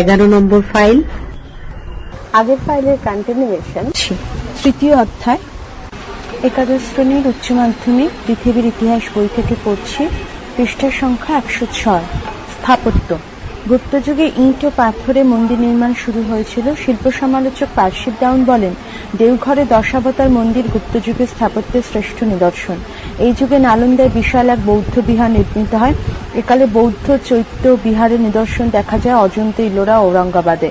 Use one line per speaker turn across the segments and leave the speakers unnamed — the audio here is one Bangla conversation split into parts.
এগারো নম্বর ফাইল।
আগের ফাইলের কন্টিনিউয়েশন তৃতীয় অধ্যায়। একাদশ শ্রেণির উচ্চ মাধ্যমিক পৃথিবীর ইতিহাস বই থেকে পড়ছি, পৃষ্ঠার সংখ্যা একশো ছয়। স্থাপত্য। গুপ্তযুগে ইট ও পাথরে মন্দির নির্মাণ শুরু হয়েছিল। শিল্প সমালোচক পার্শিব ডাউন বলেন, দেওঘরে দশাবতার মন্দির গুপ্তযুগে স্থাপত্যের শ্রেষ্ঠ নিদর্শন। এই যুগে নালন্দায় বিশাল এক বৌদ্ধ বিহার নির্মিত হয়। একালে বৌদ্ধ, চৈত্য বিহারের নিদর্শন দেখা যায় অজন্তা, ইলোরা, ঔরঙ্গাবাদে।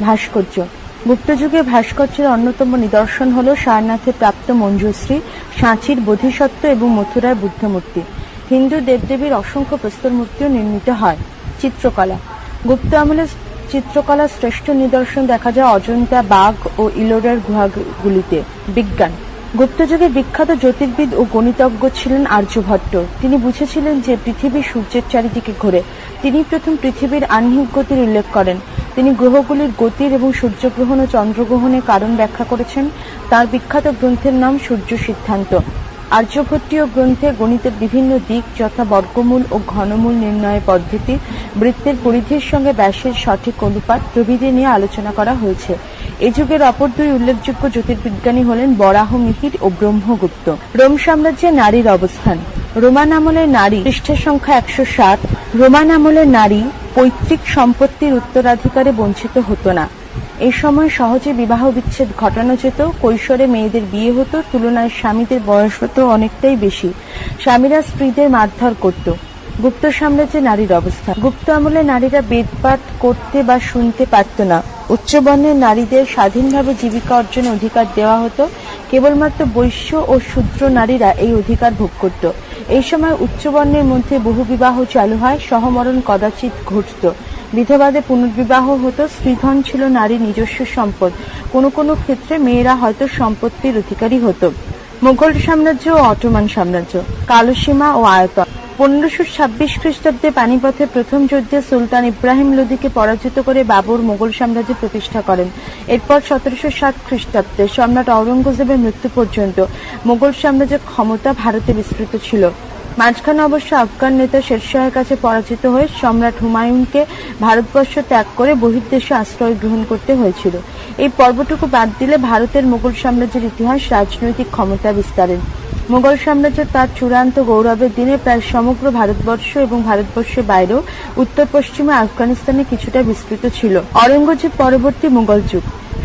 ভাস্কর্য। গুপ্তযুগে ভাস্কর্যের অন্যতম নিদর্শন হল সারনাথে প্রাপ্ত মঞ্জুশ্রী, সাঁচির বোধিসত্ত্ব এবং মথুরার বুদ্ধমূর্তি। হিন্দু দেবদেবীর অসংখ্য প্রস্তর মূর্তিও নির্মিত হয়। চিত্রকলা। গুপ্ত আমলের চিত্রকলার শ্রেষ্ঠ নিদর্শন দেখা যায় অজন্তা, বাঘ ও ইলোরার গুহাগুলিতে, বিজ্ঞান। গুপ্তযুগে বিখ্যাত জ্যোতির্বিদ ও গণিতজ্ঞ ছিলেন আর্যভট্ট তিনি বুঝেছিলেন যে পৃথিবী সূর্যের চারিদিকে ঘোরে। তিনি প্রথম পৃথিবীর আহ্নিক গতির উল্লেখ করেন। তিনি গ্রহগুলির গতির এবং সূর্যগ্রহণ ও চন্দ্রগ্রহণের কারণ ব্যাখ্যা করেছেন। তার বিখ্যাত গ্রন্থের নাম সূর্য সিদ্ধান্ত। আর্যভট্টীয় গ্রন্থে গণিতের বিভিন্ন দিক যথা বর্গমূল ও ঘনমূল নির্ণয়ের পদ্ধতি, বৃত্তের পরিধির সঙ্গে ব্যাসের সঠিক অনুপাত প্রভৃতি নিয়ে আলোচনা করা হয়েছে। এ যুগের অপর দুই উল্লেখযোগ্য জ্যোতির্বিজ্ঞানী হলেন বরাহ মিহির ও ব্রহ্মগুপ্ত। রোম সাম্রাজ্যে নারীর অবস্থান। রোমান আমলের নারী পৃষ্ঠা সংখ্যা একশো সাত। রোমান আমলের নারী পৈতৃক সম্পত্তির উত্তরাধিকারে বঞ্চিত হতো না। এই সময় সহজে বিবাহ বিচ্ছেদ ঘটানো যেত। কৈশোরে মেয়েদের বিয়ে হতো, তুলনায় স্বামীদের বয়স হতো অনেকটাই বেশি। স্বামীরা স্ত্রীদের মারধর করত। গুপ্ত সাম্রাজ্যে নারীর অবস্থা। গুপ্ত আমলে নারীরা বেদপাঠ করতে বা শুনতে পারত না। উচ্চবর্ণের নারীদের স্বাধীনভাবে জীবিকা অর্জনের অধিকার দেওয়া হতো। কেবলমাত্র বৈশ্য ও শূদ্র নারীরা এই অধিকার ভোগ করত। এই সময় উচ্চবর্ণের মধ্যে বহু বিবাহ চালু হয়। সহমরণ কদাচিৎ ঘটত। বিধবাদের পুনর্বিবাহ হতো, স্ত্রীধন ছিল নারীর নিজস্ব সম্পদ। কোনো কোনো ক্ষেত্রে মেয়েরা হয়তো সম্পত্তির অধিকারী হতো। মুঘল সাম্রাজ্য ও অটোমান সাম্রাজ্য, কালোসীমা ও আয়তন। পনেরোশো ছাব্বিশ খ্রিস্টাব্দে পানিপথে প্রথম যুদ্ধে সুলতান ইব্রাহিম লোদিকে পরাজিত করে বাবর মোগল সাম্রাজ্য প্রতিষ্ঠা করেন। এরপর সতেরোশো সাত খ্রিস্টাব্দে সম্রাট আওরঙ্গজেবের মৃত্যু পর্যন্ত মোগল সাম্রাজ্যের ক্ষমতা ভারতে বিস্তৃত ছিল। মাঝখানে অবশ্য আফগান নেতা শেরশাহের কাছে পরাজিত হয়ে সম্রাট হুমায়ুনকে ভারতবর্ষ ত্যাগ করে বহির্দেশে আশ্রয় গ্রহণ করতে হয়েছিল। এই পর্বটুকু বাদ দিলে ভারতের মোগল সাম্রাজ্যের ইতিহাস, রাজনৈতিক ক্ষমতা বিস্তারের। মোগল সাম্রাজ্য তার চূড়ান্ত গৌরবের দিনে প্রায় সমগ্র ভারতবর্ষ এবং ভারতবর্ষের বাইরেও উত্তর পশ্চিমে আফগানিস্তানে কিছুটা বিস্তৃত ছিল। অরঙ্গজেব পরবর্তী মুঘল যুগ।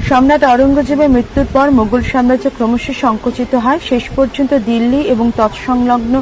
সম্রাট অরঙ্গজেবের মৃত্যুর পর মোগল সাম্রাজ্য ক্রমশ সংকুচিত হয়। শেষ পর্যন্ত দিল্লি এবং তৎসংলগ্ন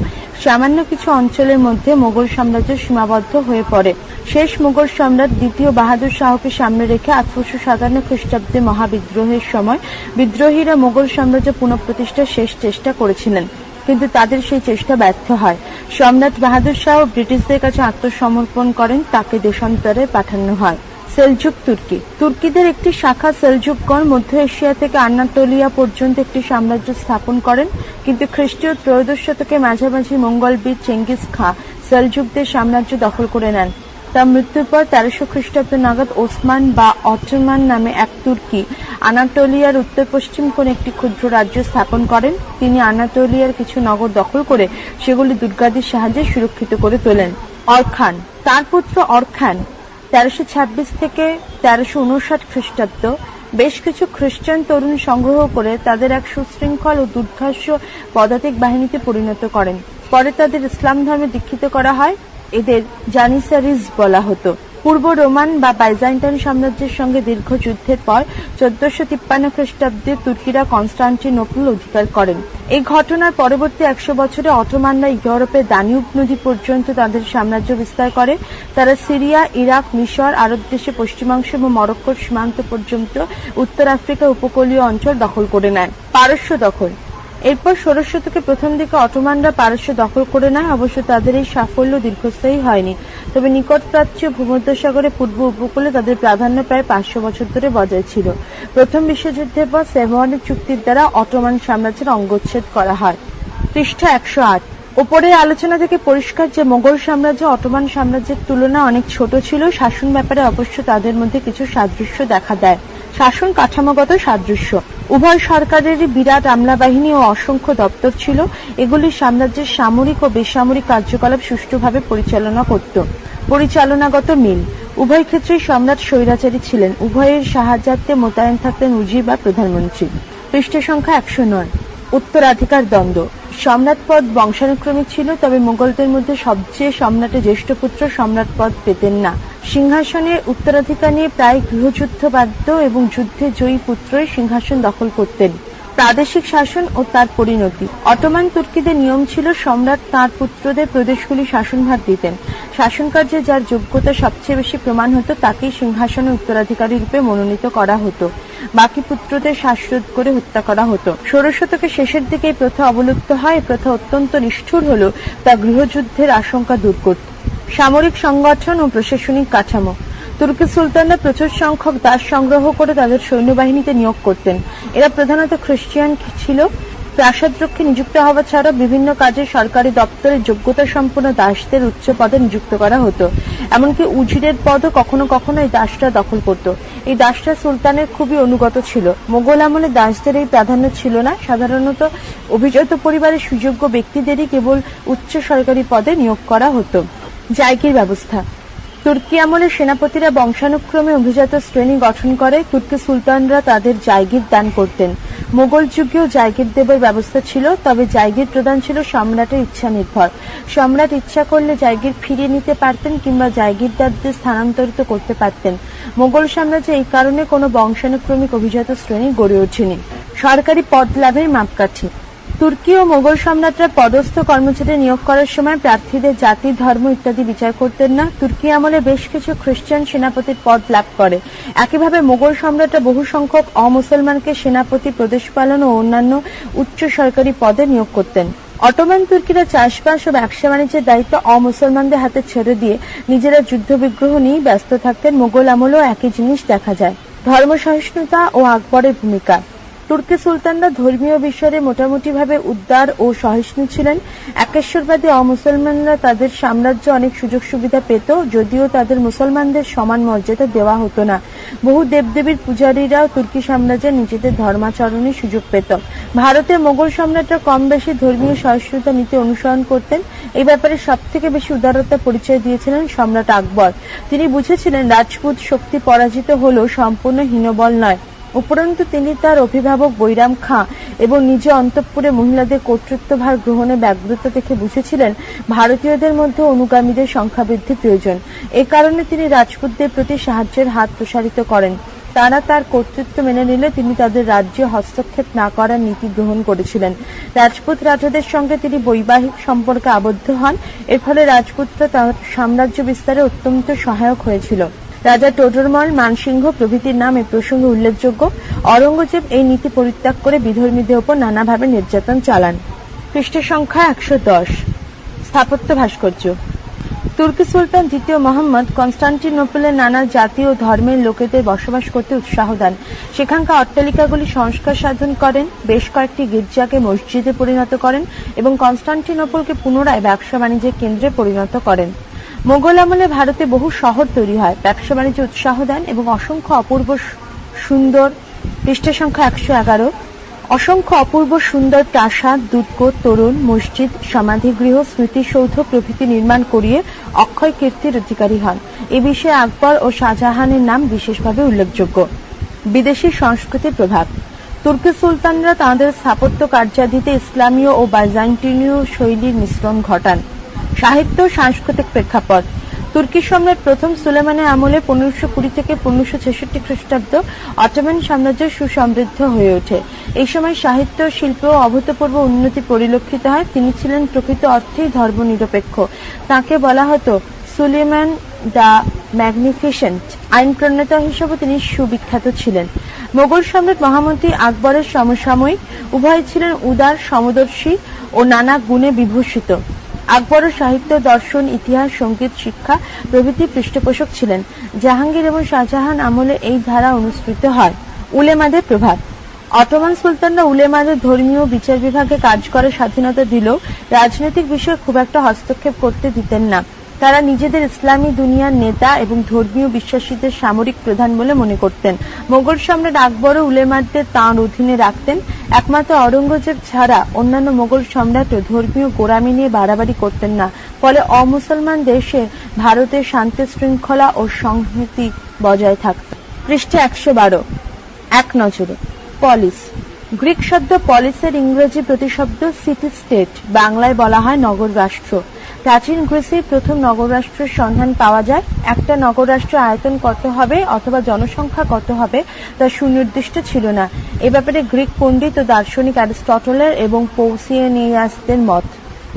সামান্য কিছু অঞ্চলের মধ্যে মোগল সাম্রাজ্য সীমাবদ্ধ হয়ে পড়ে। শেষ মোগল সম্রাট দ্বিতীয় বাহাদুর শাহকে সামনে রেখে আঠারোশো সাতান্ন খ্রিস্টাব্দে মহাবিদ্রোহের সময় বিদ্রোহীরা মোগল সাম্রাজ্য পুনঃপ্রতিষ্ঠার শেষ চেষ্টা করেছিলেন, কিন্তু তাদের সেই চেষ্টা ব্যর্থ হয়। সম্রাট বাহাদুর শাহ ব্রিটিশদের কাছে আত্মসমর্পণ করেন, তাকে দেশান্তরে পাঠানো হয়। সেলজুক তুর্কি। তুর্কিদের একটি শাখা সেলজুকগণ মধ্য এশিয়া থেকে আনাতোলিয়া পর্যন্ত একটি সাম্রাজ্য স্থাপন করেন, কিন্তু খ্রিস্টীয় ত্রয়োদশ শতকে মাঝামাঝি মঙ্গলবীর চেঙ্গিস খাঁ সেলজুকদের সাম্রাজ্য দখল করে নেন। তার মৃত্যুর পর তেরোশো খ্রিস্টাব্দ নাগাদ ওসমান বা অটোমান নামে এক তুর্কি আনাটোলিয়ার উত্তর পশ্চিম কোন একটি ক্ষুদ্র রাজ্য স্থাপন করেন। তিনি আনাটোলিয়ার কিছু নগর দখল করে সেগুলি দুর্গাদির সাহায্যে সুরক্ষিত করে তোলেন। অরখান। তার পুত্র অরখান তেরোশো ছাব্বিশ থেকে তেরোশো উনষাট খ্রিস্টাব্দ বেশ কিছু খ্রিস্টান তরুণ সংগ্রহ করে তাদের এক সুশৃঙ্খল ও দুর্ধর্ষ পদাতিক বাহিনীতে পরিণত করেন। পরে তাদের ইসলাম ধর্মে দীক্ষিত করা হয়। এদের জানিসারিজ বলা হতো। পূর্ব রোমান বা বাইজান্টাইন সাম্রাজ্যের সঙ্গে দীর্ঘ যুদ্ধের পর চোদ্দশো তিপ্পান্ন খ্রিস্টাব্দে তুর্কিরা কনস্টান্টিনোপল অধিকার করেন। এই ঘটনার পরবর্তী একশো বছরে অটোমানরা ইউরোপের দানিউব নদী পর্যন্ত তাদের সাম্রাজ্য বিস্তার করে। তারা সিরিয়া, ইরাক, মিশর, আরব দেশে পশ্চিমাংশ এবং মরক্কোর সীমান্ত পর্যন্ত উত্তর আফ্রিকা উপকূলীয় অঞ্চল দখল করে নেয়। পারস্য দখল। এরপর ষোড়শ শতকে প্রথম দিকে অটোমানরা পারস্য দখল করে নেয়, অবশ্য তাদের এই সাফল্য দীর্ঘস্থায়ী হয়নি। তবে নিকট প্রাচ্য ভূমধ্যসাগরের পূর্ব উপকূলে তাদের প্রাধান্য প্রায় পাঁচশো বছর ধরে বজায় ছিল। প্রথম বিশ্বযুদ্ধের পর সেভনের চুক্তির দ্বারা অটোমান সাম্রাজ্যের অঙ্গচ্ছেদ করা হয়। পৃষ্ঠা একশো আট। ওপরের আলোচনা থেকে পরিষ্কার যে মোগল সাম্রাজ্য, অটোমান সাম্রাজ্যের তুলনায় অনেক ছোট ছিল, শাসন ব্যাপারে অবশ্য তাদের মধ্যে কিছু সাদৃশ্য দেখা দেয়। শাসন কাঠামোগত সাদৃশ্য। উভয় সরকারেরই বিরাট আমলা বাহিনী ও অসংখ্য দপ্তর ছিল। এগুলি সাম্রাজ্যের সামরিক ও বেসামরিক কার্যকলাপ সুষ্ঠুভাবে পরিচালনা করত। পরিচালনাগত মিল। উভয় ক্ষেত্রেই সম্রাট স্বৈরাচারী ছিলেন। উভয়ের সাহায্যার্থে মোতায়েন থাকতেন উজির বা প্রধানমন্ত্রী। পৃষ্ঠ সংখ্যা একশো নয়। উত্তরাধিকার দ্বন্দ্ব। সম্রাট পদ বংশানুক্রমিক ছিল, তবে মোগলদের মধ্যে সবচেয়ে সম্রাটের জ্যেষ্ঠ পুত্র সম্রাট পদ পেতেন না। সিংহাসনের উত্তরাধিকার নিয়ে প্রায় গৃহযুদ্ধ বাধ্য এবং যুদ্ধে জয়ী পুত্রই সিংহাসন দখল করতেন। প্রাদেশিক শাসন ও তার পরিণতি। অটোমান তুর্কিদের নিয়ম ছিল সম্রাট তার পুত্রদের প্রদেশগুলি শাসনভার দিতেন। শাসনকার্যে যার যোগ্যতা সবচেয়ে বেশি প্রমাণ হতো, তাকেই সিংহাসনের উত্তরাধিকারী রূপে মনোনীত করা হতো। বাকি পুত্রদের শ্বাসরোধ করে হত্যা করা হতো। ষোড়শ শতকের শেষের দিকে এই প্রথা অবলুপ্ত হয়। প্রথা অত্যন্ত নিষ্ঠুর হল তা গৃহযুদ্ধের আশঙ্কা দূর করত। সামরিক সংগঠন ও প্রশাসনিক কাঠামো। তুর্কি সুলতানরা প্রচুর সংখ্যক দাস সংগ্রহ করে তাদের সৈন্যবাহিনীতে নিয়োগ করতেন। এরা প্রধানত খ্রিস্টিয়ান ছিল। প্রাসাদরক্ষে নিযুক্ত হওয়া ছাড়া বিভিন্ন কাজে সরকারি দপ্তরে যোগ্যতা সম্পন্ন দাসদের উচ্চ পদে নিযুক্ত করা হতো। এমনকি উজিরের পদও কখনো কখনো এই দাসরা দখল করত। এই দাসরা সুলতানের খুবই অনুগত ছিল। মোগল আমলে দাসদের এই প্রাধান্য ছিল না। সাধারণত অভিজাত পরিবারের সুযোগ্য ব্যক্তিদেরই কেবল উচ্চ সরকারি পদে নিয়োগ করা হতো। জায়গির ব্যবস্থা। তুর্কি আমলে সেনাপতিরা বংশানুক্রমে অভিজাত শ্রেণি গঠন করে, তুর্কি সুলতানরা তাদের জায়গির দান করতেন। মোগল যুগেও জায়গির দেবের ব্যবস্থা ছিল, তবে জায়গির প্রদান ছিল সম্রাটের ইচ্ছা নির্ভর সম্রাট ইচ্ছা করলে জায়গির ফিরিয়ে নিতে পারতেন কিংবা জায়গিরদারদের স্থানান্তরিত করতে পারতেন। মোগল সাম্রাজ্যে এই কারণে কোনো বংশানুক্রমিক অভিজাত শ্রেণি গড়ে ওঠেনি। সরকারি পদ লাভের মাপকাঠি। তুর্কি ও মোগল সম্রাটরা পদস্থ কর্মচারী নিয়োগ করার সময় প্রার্থীদের জাতি, ধর্ম ইত্যাদি বিচার করতেন না। তুর্কি আমলে বেশ কিছু খ্রিস্টান সেনাপতির পদ লাভ করে। একইভাবে মোগল সম্রাটরা বহু সংখ্যক অমুসলমানকে সেনাপতি প্রদেশ পালন ও অন্যান্য উচ্চ সরকারি পদে নিয়োগ করতেন। অটোমান তুর্কিরা চাষবাস ও ব্যবসা বাণিজ্যের দায়িত্ব অমুসলমানদের হাতে ছেড়ে দিয়ে নিজেরা যুদ্ধ বিগ্রহ নিয়েই ব্যস্ত থাকতেন। মোগল আমলেও একই জিনিস দেখা যায়। ধর্ম সহিষ্ণুতা ও আকবরের ভূমিকা। তুর্কি সুলতানরা ধর্মীয় বিষয়ে মোটামুটিভাবে উদার ও সহিষ্ণু ছিলেন। একেশ্বরবাদী অমুসলমানরা তাদের সাম্রাজ্য অনেক সুযোগ সুবিধা পেত, যদিও তাদের মুসলমানদের সমান মর্যাদা দেওয়া হতো না। বহু দেবদেবীর পূজারীরাও তুর্কি সাম্রাজ্যে নিজেদের ধর্মাচরণের সুযোগ পেত। ভারতে মোগল সম্রাটরা কম বেশি ধর্মীয় সহিষ্ণুতা নীতি অনুসরণ করতেন। এই ব্যাপারে সব থেকে বেশি উদারতা পরিচয় দিয়েছিলেন সম্রাট আকবর। তিনি বুঝেছিলেন রাজপুত শক্তি পরাজিত হলেও সম্পূর্ণ হীনবল নয়। উপরন্তু তিনি তার অভিভাবক বৈরাম খাঁ এবং নিজ অন্তঃপুরে মহিলাদের কর্তৃত্বভার গ্রহণে ব্যাগ্রতা দেখে বুঝেছিলেন ভারতীয়দের মধ্যে অনুগামীদের সংখ্যা বৃদ্ধি প্রয়োজন। এ কারণে তিনি রাজপুতদের প্রতি সাহায্যের হাত প্রসারিত করেন। তারা তার কর্তৃত্ব মেনে নিলে তিনি তাদের রাজ্যে হস্তক্ষেপ না করার নীতি গ্রহণ করেছিলেন। রাজপুত রাজাদের সঙ্গে তিনি বৈবাহিক সম্পর্কে আবদ্ধ হন। এর ফলে রাজপুতরা তার সাম্রাজ্য বিস্তারে অত্যন্ত সহায়ক হয়েছিল। রাজা টোডরমল মানসিংহ প্রভৃতির নাম এই প্রসঙ্গে উল্লেখযোগ্য। অরঙ্গজেব এই নীতি পরিত্যাগ করে বিধর্মীদের ওপর নানাভাবে নির্যাতন চালান। পৃষ্ঠ সংখ্যা একশো দশ। স্থাপত্য ভাস্কর্য। তুর্কি সুলতান দ্বিতীয় মোহাম্মদ কনস্টান্টিনোপলের নানা জাতি ও ধর্মের লোকেদের বসবাস করতে উৎসাহ দেন। সেখানকার অট্টালিকাগুলি সংস্কার সাধন করেন, বেশ কয়েকটি গির্জাকে মসজিদে পরিণত করেন এবং কনস্টান্টিনোপলকে পুনরায় ব্যবসা বাণিজ্যের কেন্দ্রে পরিণত করেন। মোগল আমলে ভারতে বহু শহর তৈরি হয়। ব্যবসা বাণিজ্যে উৎসাহ দেন এবং অসংখ্য অপূর্ব সুন্দর পৃষ্ঠা সংখ্যা একশো এগারো। অসংখ্য অপূর্ব সুন্দর প্রাসাদ দুর্গ তোরণ, মসজিদ, সমাধিগৃহ, স্মৃতিসৌধ প্রভৃতি নির্মাণ করিয়ে অক্ষয় কীর্তির অধিকারী হন। এ বিষয়ে আকবর ও শাহজাহানের নাম বিশেষভাবে উল্লেখযোগ্য। বিদেশি সংস্কৃতির প্রভাব। তুর্কি সুলতানরা তাঁদের স্থাপত্য কার্যাদিতে ইসলামীয় ও বাইজান্টিনীয় শৈলীর মিশ্রণ ঘটান। সাহিত্য সাংস্কৃতিক প্রেক্ষাপট। তুর্কি সম্রাট প্রথম সুলেমানের আমলে পনেরোশো কুড়ি থেকে পনেরোশো ছেষট্টি খ্রিস্টাব্দ অটোমান সাম্রাজ্য সুসমৃদ্ধ হয়ে ওঠে। এই সময় সাহিত্য, শিল্প অভূতপূর্ব উন্নতি পরিলক্ষিত হয়। তিনি ছিলেন প্রকৃত অর্থেই ধর্মনিরপেক্ষ। তাকে বলা হতো সুলেমান দ্য ম্যাগনিফিসেন্ট। আইন প্রণেতা হিসেবে তিনি সুবিখ্যাত ছিলেন। মোগল সম্রাট মহামন্ত্রী আকবরের সমসাময়িক উভয় ছিলেন উদার, সমদর্শী ও নানা গুণে বিভূষিত। আকবর সাহিত্য, দর্শন, ইতিহাস, সংগীত, শিক্ষা প্রভৃতি পৃষ্ঠপোষক ছিলেন। জাহাঙ্গীর এবং শাহজাহান আমলে এই ধারা অনুসৃত হয়। উলেমাদের প্রভাব। অটোমান সুলতানরা উলেমাদের ধর্মীয় বিচার বিভাগে কাজ করে, স্বাধীনতা দিলেও রাজনৈতিক বিষয়ে খুব একটা হস্তক্ষেপ করতে দিতেন না। তারা নিজেদের ইসলামী দুনিয়ার নেতা এবং ধর্মীয় বিশ্বাসীদের সামরিক প্রধান বলে মনে করতেন। মোগল সম্রাট আকবরও উলেমাদের তাঁর অধীনে রাখতেন। একমাত্র অরঙ্গজেব ছাড়া অন্যান্য মোগল সম্রাটও ধর্মীয় গোড়ামি নিয়ে বাড়াবাড়ি করতেন না। ফলে অমুসলমান দেশে ভারতের শান্তি শৃঙ্খলা ও সংহতি বজায় থাকত। পৃষ্ঠে একশো বারো। এক নজরে। পলিস। গ্রিক শব্দ পলিসের ইংরেজি প্রতিশব্দ সিটি স্টেট, বাংলায় বলা হয় নগর রাষ্ট্র। প্রাচীন গ্রিসে প্রথম নগর রাষ্ট্রের সন্ধান পাওয়া যায়। একটা নগর রাষ্ট্র আয়তন কত হবে অথবা জনসংখ্যা কত হবে তা সুনির্দিষ্ট ছিল না। এ ব্যাপারে গ্রিক পণ্ডিত ও দার্শনিক অ্যারিস্টটলের এবং পৌসিয়ানিয়াসদের মত।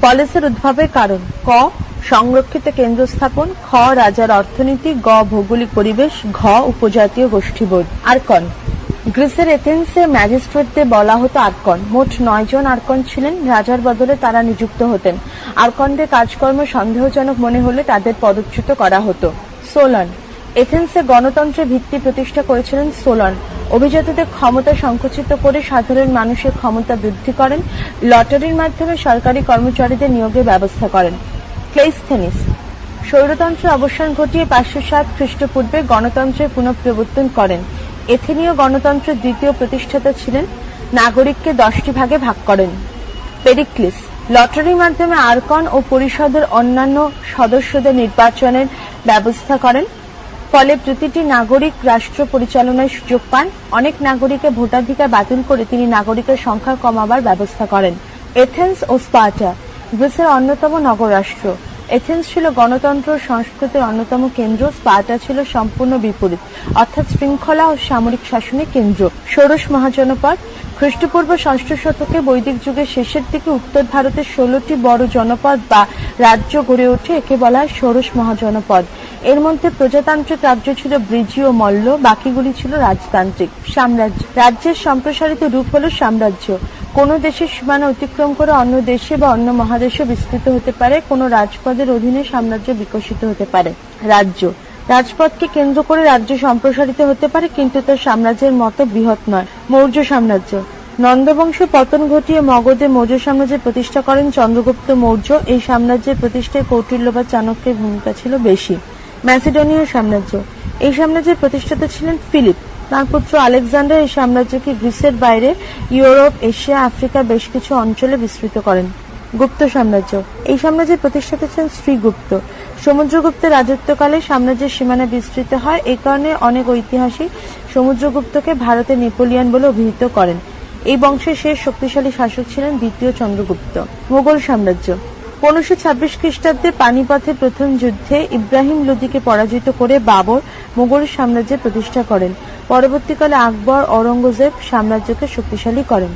পলিসের উদ্ভবের কারণ, ক, সংরক্ষিত কেন্দ্র স্থাপন, খ, রাজার অর্থনীতি, গ, ভৌগোলিক পরিবেশ, ঘ, উপজাতীয় গোষ্ঠীবোধ। আরকন গ্রিসের এথেন্সে ম্যাজিস্ট্রেটদের বলা হতো আর্কন। মোট নয় জন আর্কন ছিলেন, রাজার বদলে তারা নিযুক্ত হতেন। আর্কনদের কাজকর্ম সন্দেহজনক মনে হলে তাদের পদচ্যুত করা হতো। সোলন। এথেন্সে গণতন্ত্রের ভিত্তি প্রতিষ্ঠা করেছিলেন সোলন। অভিজাতদের ক্ষমতা সংকুচিত করে সাধারণ মানুষের ক্ষমতা বৃদ্ধি করেন। লটারির মাধ্যমে সরকারি কর্মচারীদের নিয়োগের ব্যবস্থা করেন। ক্লেইস্থেনিস। স্বৈরতন্ত্রের অবসান ঘটিয়ে পাঁচশো সাত খ্রিস্টপূর্বে গণতন্ত্রের পুনঃপ্রবর্তন করেন। এথেনীয় গণতন্ত্রের দ্বিতীয় প্রতিষ্ঠাতা ছিলেন, নাগরিককে দশটি ভাগে ভাগ করেন। পেরিক্লিস লটারির মাধ্যমে আরকন ও পরিষদের অন্যান্য সদস্যদের নির্বাচনের ব্যবস্থা করেন। ফলে প্রতিটি নাগরিক রাষ্ট্র পরিচালনার সুযোগ পান। অনেক নাগরিকের ভোটাধিকার বাতিল করে তিনি নাগরিকের সংখ্যা কমাবার ব্যবস্থা করেন। এথেন্স ও স্পার্টা, গ্রিসের অন্যতম নগররাষ্ট্র এথেন্স ছিল গণতন্ত্র সংস্কৃতির অন্যতম কেন্দ্র, স্পার্টা ছিল সম্পূর্ণ বিপরীত। অর্থাৎ শৃঙ্খলা ও সামরিক শাসনের কেন্দ্র। ষোড়শ মহাজনপদ, খ্রিস্টপূর্ব ষষ্ঠ শতকে বৈদিক যুগের শেষের দিকে উত্তর ভারতের ষোলোটি বড় জনপদ বা রাজ্য গড়ে ওঠে, একে বলা হয় ষোড়শ মহাজনপদ। এর মধ্যে প্রজাতান্ত্রিক রাজ্য ছিল ব্রিজি ও মল্ল, বাকিগুলি ছিল রাজতান্ত্রিক। সাম্রাজ্য, রাজ্যের সম্প্রসারিত রূপ হল সাম্রাজ্য। কোন দেশের সীমানা অতিক্রম করে অন্য দেশে বা অন্য মহাদেশে বিস্তৃত হতে পারে, কোন রাজপদের অধীনে সাম্রাজ্য বিকশিত হতে পারে। রাজ্য। রাজপথকে কেন্দ্র করে রাজ্য সম্প্রসারিত হতে পারে, কিন্তু তার সাম্রাজ্যের মতো বৃহৎ নয়। মৌর্য সাম্রাজ্য। নন্দবংশ পতন ঘটিয়ে মগধে মৌর্য সাম্রাজ্যের প্রতিষ্ঠা করেন চন্দ্রগুপ্ত মৌর্য। এই সাম্রাজ্যের প্রতিষ্ঠায় কৌটিল্য বা চাণক্যের ভূমিকা ছিল বেশি। ম্যাসিডোনীয় সাম্রাজ্য। এই সাম্রাজ্যের প্রতিষ্ঠাতা ছিলেন ফিলিপ। তার পুত্র আলেকজান্ডার এই সাম্রাজ্যকে গ্রিসের বাইরে, ইউরোপ, এশিয়া, আফ্রিকা বেশ কিছু অঞ্চলে বিস্তৃত করেন। গুপ্ত সাম্রাজ্য। এই সাম্রাজ্যের প্রতিষ্ঠাতা ছিলেন শ্রীগুপ্ত। সমুদ্রগুপ্তের রাজত্বকালে সাম্রাজ্যের সীমানা বিস্তৃত হয়। এই কারণে অনেক ঐতিহাসিক সমুদ্রগুপ্তকে ভারতের নেপোলিয়ান বলে অভিহিত করেন। এই বংশের শেষ শক্তিশালী শাসক ছিলেন দ্বিতীয় চন্দ্রগুপ্ত মোগল সাম্রাজ্য। পনেরোশো ছাব্বিশ খ্রিস্টাব্দে পানিপথে প্রথম যুদ্ধে ইব্রাহিম লোদিকে পরাজিত করে বাবর মোগল সাম্রাজ্যের প্রতিষ্ঠা করেন। পরবর্তীকালে আকবর ঔরঙ্গজেব সাম্রাজ্যকে শক্তিশালী করেন।